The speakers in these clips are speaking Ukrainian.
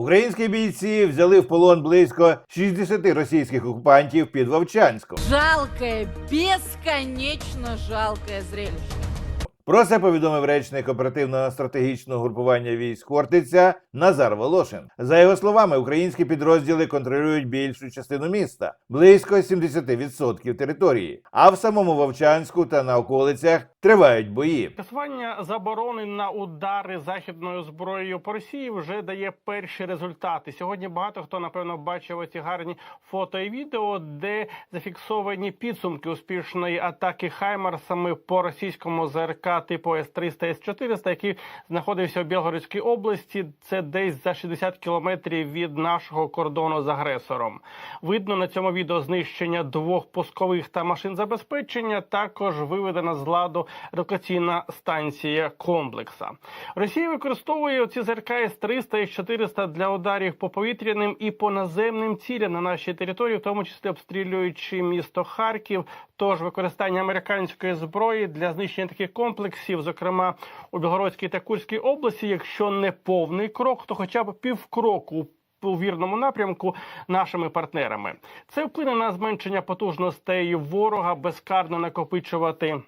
Українські бійці взяли в полон близько 60 російських окупантів під Вовчанськом. Жалке, безконечно жалке зрелище. Про це повідомив речник оперативно-стратегічного групування військ Хортиця Назар Волошин. За його словами, українські підрозділи контролюють більшу частину міста близько 70% території. А в самому Вовчанську та на околицях тривають бої. Скасування заборони на удари західною зброєю по Росії вже дає перші результати. Сьогодні багато хто напевно бачив оці гарні фото і відео, де зафіксовані підсумки успішної атаки Хаймарсами по російському ЗРК типу С-300, С-400, який знаходився у Білгородській області. Це десь за 60 кілометрів від нашого кордону з агресором. Видно на цьому відео знищення двох пускових та машин забезпечення. Також виведена з ладу релокаційна станція комплекса. Росія використовує ці ЗРК С-300 і С-400 для ударів по повітряним і по наземним цілям на нашій території, в тому числі обстрілюючи місто Харків. Тож використання американської зброї для знищення таких комплексів, зокрема у Білгородській та Курській області, якщо не повний крок, то хоча б півкроку у вірному напрямку нашими партнерами. Це вплине на зменшення потужностей ворога, безкарно накопичувати.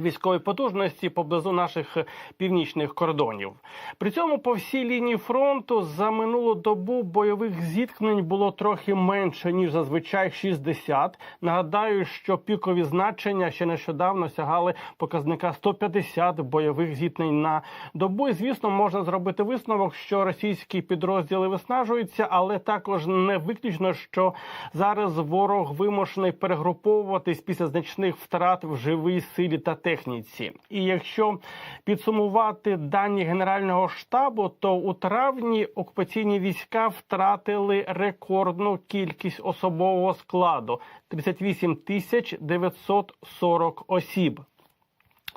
Військові потужності поблизу наших північних кордонів. При цьому по всій лінії фронту за минулу добу бойових зіткнень було трохи менше ніж зазвичай 60. Нагадаю, що пікові значення ще нещодавно сягали показника 150 бойових зіткнень на добу. І звісно, можна зробити висновок, що російські підрозділи виснажуються, але також не виключно, що зараз ворог вимушений перегруповуватись після значних втрат в живій силі та техніці. І якщо підсумувати дані Генерального штабу, то у травні окупаційні війська втратили рекордну кількість особового складу 38 тисяч 940 осіб.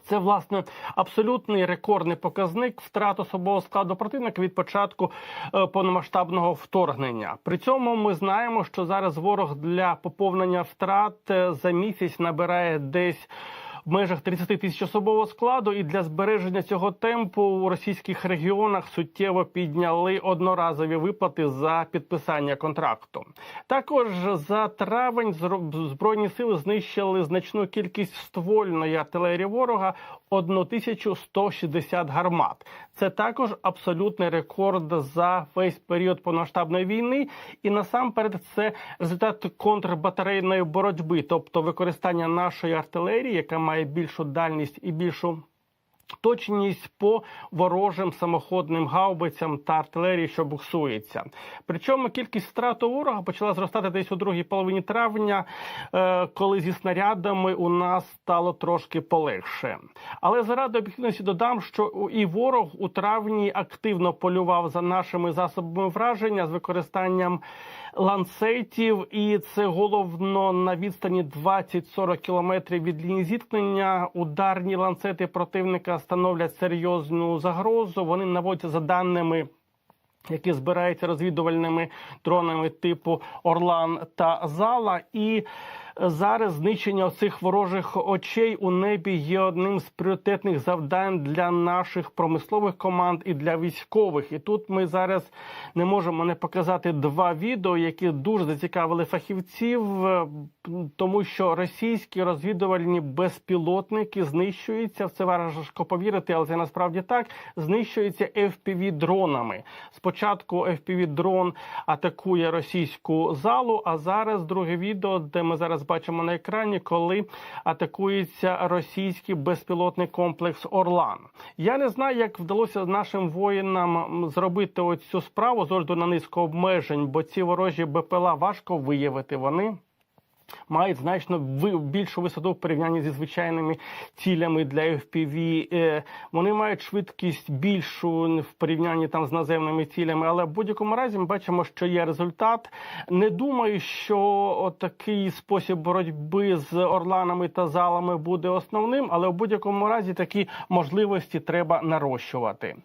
Це власне абсолютний рекордний показник втрат особового складу противника від початку е, повномасштабного вторгнення. При цьому ми знаємо, що зараз ворог для поповнення втрат е, за місяць набирає десь. В межах 30 тисяч особового складу, і для збереження цього темпу у російських регіонах суттєво підняли одноразові виплати за підписання контракту. Також за травень збройні сили знищили значну кількість ствольної артилерії ворога 1160 гармат. Це також абсолютний рекорд за весь період повномасштабної війни, і насамперед це результат контрбатарейної боротьби, тобто використання нашої артилерії, яка має більшу дальність і більшу. Точність по ворожим самоходним гаубицям та артилерії, що буксується. Причому кількість втрат у ворога почала зростати десь у другій половині травня, е, коли зі снарядами у нас стало трошки полегше. Але заради об'єктивності додам, що і ворог у травні активно полював за нашими засобами враження з використанням ланцетів, і це головно на відстані 20-40 кілометрів від лінії зіткнення. Ударні ланцети противника становлять серйозну загрозу. Вони наводяться за даними. Які збираються розвідувальними дронами типу Орлан та Зала, і зараз знищення цих ворожих очей у небі є одним з пріоритетних завдань для наших промислових команд і для військових. І тут ми зараз не можемо не показати два відео, які дуже зацікавили фахівців, е, тому що російські розвідувальні безпілотники знищуються. В це важко повірити, але це насправді так. Знищуються fpv дронами. Спочатку fpv дрон атакує російську залу. А зараз друге відео, де ми зараз бачимо на екрані, коли атакується російський безпілотний комплекс Орлан. Я не знаю, як вдалося нашим воїнам зробити оцю справу з огляду на низку обмежень, бо ці ворожі БПЛА важко виявити. Вони мають значно більшу висоту в порівнянні зі звичайними цілями для FPV. Е, Вони мають швидкість більшу в порівнянні там з наземними цілями, але в будь-якому разі ми бачимо, що є результат. Не думаю, що такий спосіб боротьби з орланами та залами буде основним, але в будь-якому разі такі можливості треба нарощувати.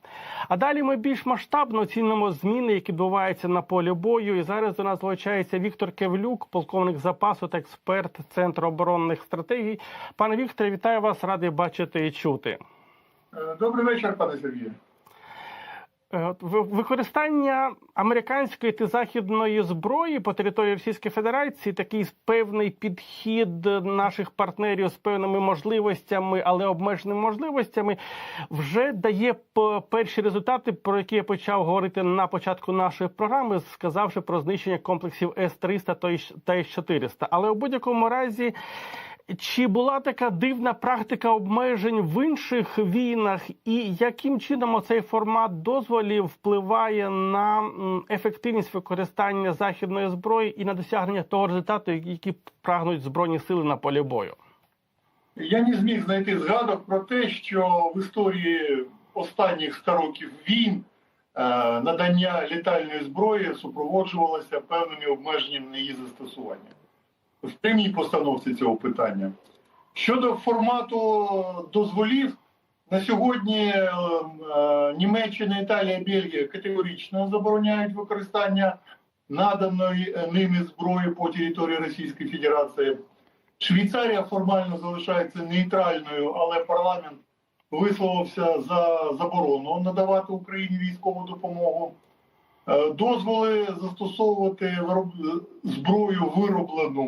А далі ми більш масштабно оцінимо зміни, які відбуваються на полі бою. І зараз до нас залучається Віктор Кевлюк, полковник запасу експерт Центру оборонних стратегій. Пане Вікторе, вітаю вас, радий бачити і чути. Е, Добрий вечір, пане Сергію. Е, Використання американської та західної зброї по території Російської Федерації такий певний підхід наших партнерів з певними можливостями, але обмеженими можливостями, вже дає перші результати, про які я почав говорити на початку нашої програми, сказавши про знищення комплексів С-300 та С- та С-400. Але у будь-якому разі. Чи була така дивна практика обмежень в інших війнах, і яким чином цей формат дозволів впливає на ефективність використання західної зброї і на досягнення того результату, які прагнуть збройні сили на полі бою? Я не зміг знайти згадок про те, що в історії останніх 100 років війн е, надання літальної зброї супроводжувалося певними обмеженнями на її застосування в прямій постановці цього питання. Щодо формату дозволів, на сьогодні е, е, Німеччина, Італія, Бельгія категорично забороняють використання наданої е, ними зброї по території Російської Федерації. Швейцарія формально залишається нейтральною, але парламент висловився за заборону надавати Україні військову допомогу. Е, Дозволи застосовувати зброю, вироблену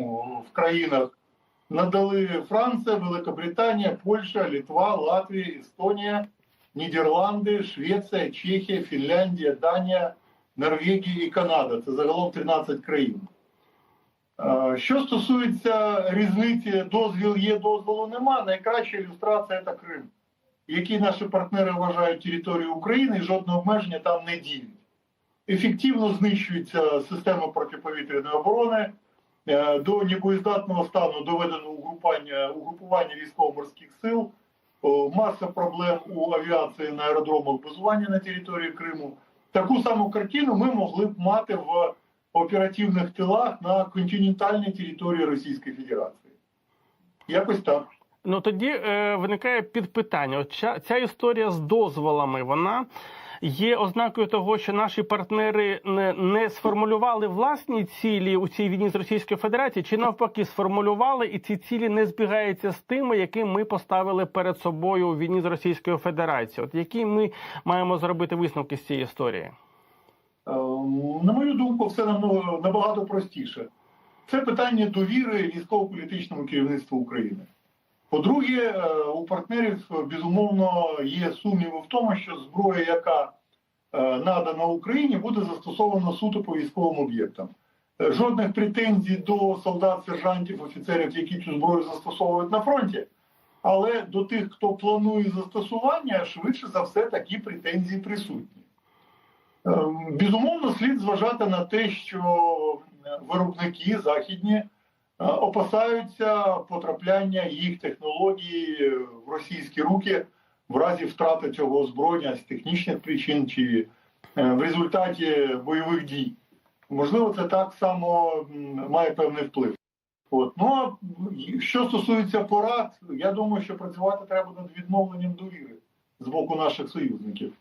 в країнах, надали Франція, Великобританія, Польща, Літва, Латвія, Естонія, Нідерланди, Швеція, Чехія, Фінляндія, Данія, Норвегія і Канада. Це загалом 13 країн. Е, Що стосується різниці дозвіл є, дозволу нема, найкраща ілюстрація це Крим, який наші партнери вважають територією України і жодного обмеження там не діють. Ефективно знищується система протиповітряної оборони, е, до небоєздатного стану доведено угрупування, угрупування військово-морських сил, маса проблем у авіації на аеродромах базування на території Криму. Таку саму картину ми могли б мати в оперативних тилах на континентальній території Російської Федерації. Якось так. Ну тоді е, виникає підпитання. Ця, ця історія з дозволами, вона є ознакою того, що наші партнери не, не сформулювали власні цілі у цій війні з Російською Федерацією, чи навпаки сформулювали, і ці цілі не збігаються з тими, які ми поставили перед собою у війні з Російською Федерацією. От які ми маємо зробити висновки з цієї історії? Е, На мою думку, все намного- набагато простіше. Це питання довіри військово-політичному керівництву України. По-друге, е, у партнерів безумовно є сумніви в тому, що зброя, яка е, надана Україні, буде застосована суто по військовим об'єктам. Е, Жодних претензій до солдат, сержантів, офіцерів, які цю зброю застосовують на фронті. Але до тих, хто планує застосування, швидше за все такі претензії присутні. Ем, Безумовно, слід зважати на те, що виробники західні опасаються потрапляння їх технологій е, в російські руки в разі втрати цього озброєння з технічних причин чи е, в результаті бойових дій. Можливо, це так само має певний вплив. От. Ну а що стосується порад, я думаю, що працювати треба над відновленням довіри з боку наших союзників.